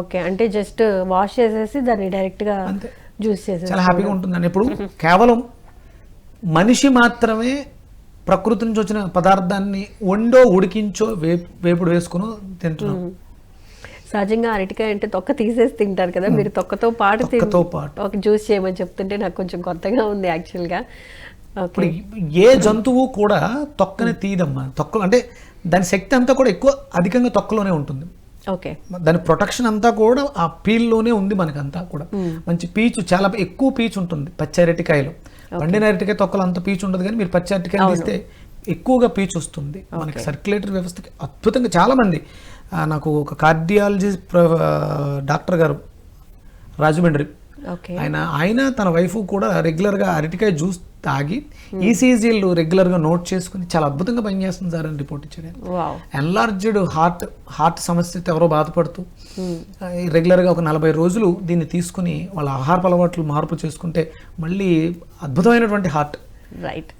Okay అంటే just wash చేసేసి దాన్ని డైరెక్ట్గా అంతే. జ్యూస్ చేసేసి చాలా హ్యాపీగా ఉంటుందండి. ఇప్పుడు కేవలం మనిషి మాత్రమే ప్రకృతి నుంచి వచ్చిన పదార్థాన్ని వండో ఉడికించో వేపుడు వేసుకుని తింటున్నాం. సహజంగా అరటికాయ అంటే తొక్క తీసేసి తింటారు కదా మీరు తొక్కతో పాటు తొక్కతో పాటు. ఒక జ్యూస్ చేయమని చెప్తుంటే నాకు కొంచెం కొత్తగా ఉంది యాక్చువల్గా. ఇప్పుడు ఏ జంతువు కూడా తొక్కని తీయదమ్మా. తొక్కలు అంటే దాని శక్తి అంతా కూడా ఎక్కువ అధికంగా తొక్కలోనే ఉంటుంది. ఓకే. దాని ప్రొటెక్షన్ అంతా కూడా ఆ పీల్లోనే ఉంది మనకంతా కూడా. మంచి పీచు చాలా ఎక్కువ పీచు ఉంటుంది పచ్చి అరటికాయలు. పండిన అరటికాయ తొక్కలు అంత పీచు ఉండదు కానీ మీరు పచ్చి అరటికాయలు తీస్తే ఎక్కువగా పీచు వస్తుంది. మనకి సర్క్యులేటరీ వ్యవస్థకి అద్భుతంగా చాలా మంది ఆ, నాకు ఒక కార్డియాలజీ డాక్టర్ గారు రాజమండ్రి. ఆయన ఆయన తన వైఫ్ కూడా రెగ్యులర్గా అరటికాయ జ్యూస్ తాగి E ఈసీజీలు రెగ్యులర్గా నోట్ చేసుకుని చాలా అద్భుతంగా పనిచేస్తుంది సార్ అని రిపోర్ట్ ఇచ్చాడు ఎన్లార్జ్డ్ హార్ట్ హార్ట్ సమస్యతో ఎవరో బాధపడుతూ ఆ, రెగ్యులర్గా ఒక నలభై రోజులు దీన్ని తీసుకుని వాళ్ళ ఆహార అలవాట్లు మార్పు చేసుకుంటే మళ్ళీ అద్భుతమైనటువంటి హార్ట్ రైట్